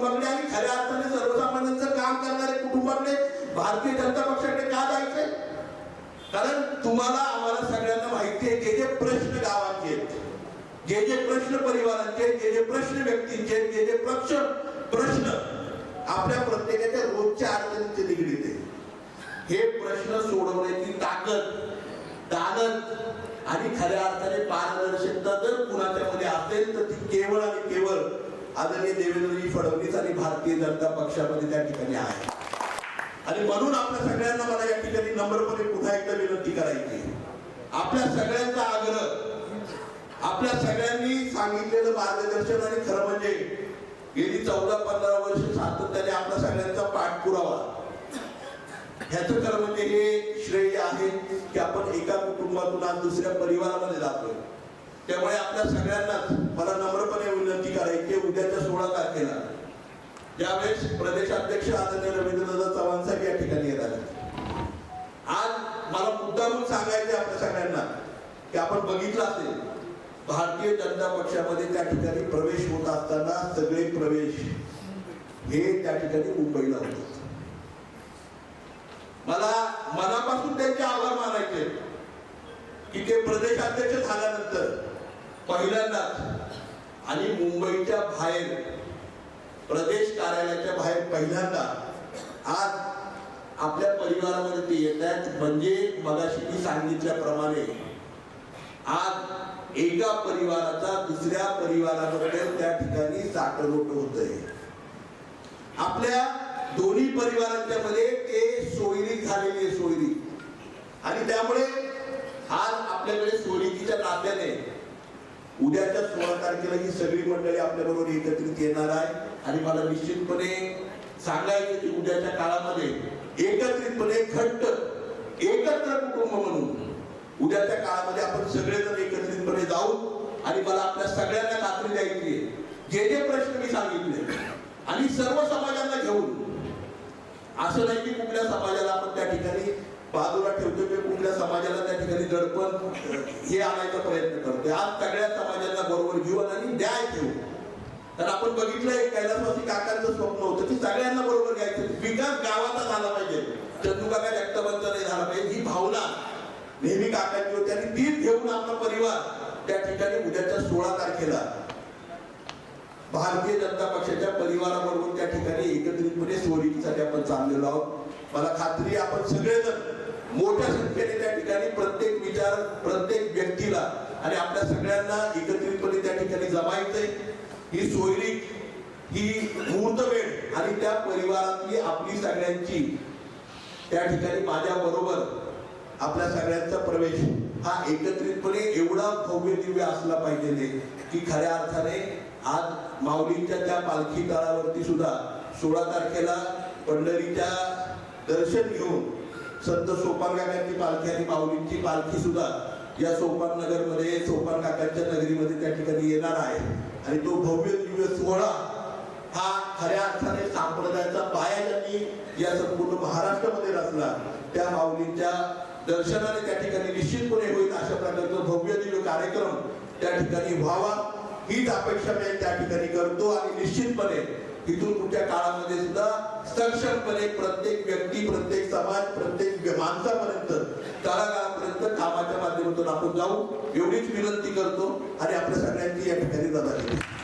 कुटुंबाकडे आणि खऱ्या अर्थाने सर्वसामान्यांचं काम करणारे कुटुंबाकडे भारतीय जनता पक्षाकडे का जायचंय? कारण तुम्हाला आम्हाला सगळ्यांना माहिती आहे जे जे प्रश्न गावाचे जे जे प्रश्न परिवारांचे जे जे प्रश्न व्यक्तींचे जे जे प्रश्न प्रश्न आपल्या प्रत्येकाच्या रोजच्या अडचणीचे निगडीत आहे हे प्रश्न सोडवण्याची ताकद दानत आणि खऱ्या अर्थाने पारदर्शकता जर कुणाच्या मध्ये असेल तर ती केवळ आणि केवळ आदरणीय देवेंद्रजी फडणवीस आणि भारतीय जनता पक्षामध्ये त्या ठिकाणी आहे. आणि म्हणून आपल्या सगळ्यांना मला या ठिकाणी नम्रपणे पुन्हा एकदा विनंती करायची आपल्या सगळ्यांचा आग्रह आपल्या सगळ्यांनी सांगितलेलं मार्गदर्शन आणि खरं म्हणजे गेली चौदा पंधरा वर्ष सातत्याने आपल्या सगळ्यांचा पाठपुरावा. ह्याचं खरं म्हणजे हे श्रेय आहे की आपण एका कुटुंबातून आज दुसऱ्या परिवारामध्ये जातोय. त्यामुळे आपल्या सगळ्यांनाच मला नम्रपणे करायची उद्याच्या सोळा तारखेला ज्यावेळेस प्रदेशाध्यक्ष आदरणीय रवींद्रनाथ चव्हाण साहेब या ठिकाणी येणार आहेत. आज मला मुद्दामून सांगायचे आपल्या सगळ्यांना की आपण बघितलं असेल भारतीय जनता पक्षामध्ये त्या ठिकाणी प्रवेश होत असताना सगळे प्रवेश हे त्या ठिकाणी मुंबईला होतात मला मनापासून त्यांचे आभार मानायचे की ते प्रदेशाध्यक्ष झाल्यानंतर पहिल्यांदाच आणि मुंबईच्या बाहेर प्रदेश कार्यालयाच्या बाहेर पहिल्यांदा आज आपल्या परिवारामध्ये ते येत आहेत. म्हणजे मगाशी मी सांगितल्याप्रमाणे आज एका परिवाराचा दुसऱ्या परिवाराबद्दल त्या ठिकाणी साठवणूक होत आहे आपल्या दोन्ही परिवारांच्या मध्ये ते सोयरी झालेली आहे सोयरी. आणि त्यामुळे उद्याच्या सोळा तारखेला ही सगळी मंडळी आपल्या बरोबर एकत्रित येणार आहे. आणि मला निश्चितपणे सांगायचं की उद्याच्या काळामध्ये एकत्रितपणे घट्ट एकत्र कुटुंब म्हणून उद्याच्या काळामध्ये आपण सगळेजण एकत्रितपणे जाऊ आणि मला आपल्या सगळ्यांना खात्री द्यायची जे जे प्रश्न मी सांगितले आणि सर्व समाजांना घेऊन असं नाही की कुठल्या समाजाला आपण त्या बाजूला ठेवतो किंवा कुठल्या समाजाला त्या ठिकाणी दडपण हे आणायचा प्रयत्न करतोय. आज सगळ्या समाजांना बरोबर घेऊन आणि न्याय ठेवू तर आपण बघितलंय कैलासवासी काकांचं स्वप्न होतं की सगळ्यांना बरोबर घ्यायचं. विकास गावाचा झाला पाहिजे. चंदुकाका जगतापांचा नाही झाला पाहिजे. ही भावना नेहमी काकांची होती आणि तीच घेऊन आपला परिवार त्या ठिकाणी उद्याच्या सोळा तारखेला भारतीय जनता पक्षाच्या परिवाराबरोबर त्या ठिकाणी एकत्रितपणे सोडीसाठी आपण चाललेलो आहोत. मला खात्री आपण सगळेजण मोठ्या संख्येने त्या ठिकाणी प्रत्येक विचार प्रत्येक व्यक्तीला आणि आपल्या सगळ्यांना एकत्रितपणे त्या ठिकाणी जमायचंय. ही सोयरी ही मुहूर्त वेळ आणि त्या परिवारातली आपली सगळ्यांची त्या ठिकाणी माझ्या बरोबर आपल्या सगळ्यांचा प्रवेश हा एकत्रितपणे एवढा भव्य दिव्य असला पाहिजे की खऱ्या अर्थाने आज माऊलींच्या त्या पालखी तळावरती सुद्धा सोळा तारखेला पंढरीच्या दर्शन घेऊन संत सोपान काकांची पालखी आणि माऊलींची पालखी सुद्धा या सोपान नगरमध्ये सोपान काकांच्या नगरीमध्ये त्या ठिकाणी येणार आहे. आणि तो भव्य दिव्य सोहळा हा खऱ्या अर्थाने संप्रदायाचा पाया ज्यांनी या संपूर्ण महाराष्ट्रामध्ये रचला त्या माऊलींच्या दर्शनाने त्या ठिकाणी निश्चितपणे होईल अशा प्रकारचा भव्य दिव्य कार्यक्रम त्या ठिकाणी व्हावा. हीच अपेक्षा मी त्या ठिकाणी करतो आणि निश्चितपणे इथून पुढच्या काळामध्ये सुद्धा सक्षमपणे प्रत्येक व्यक्ती प्रत्येक समाज प्रत्येक माणसापर्यंत कलाकारापर्यंत कामाच्या माध्यमातून आपण जाऊ एवढीच विनंती करतो आणि आपल्या सगळ्यांची या ठिकाणी जाता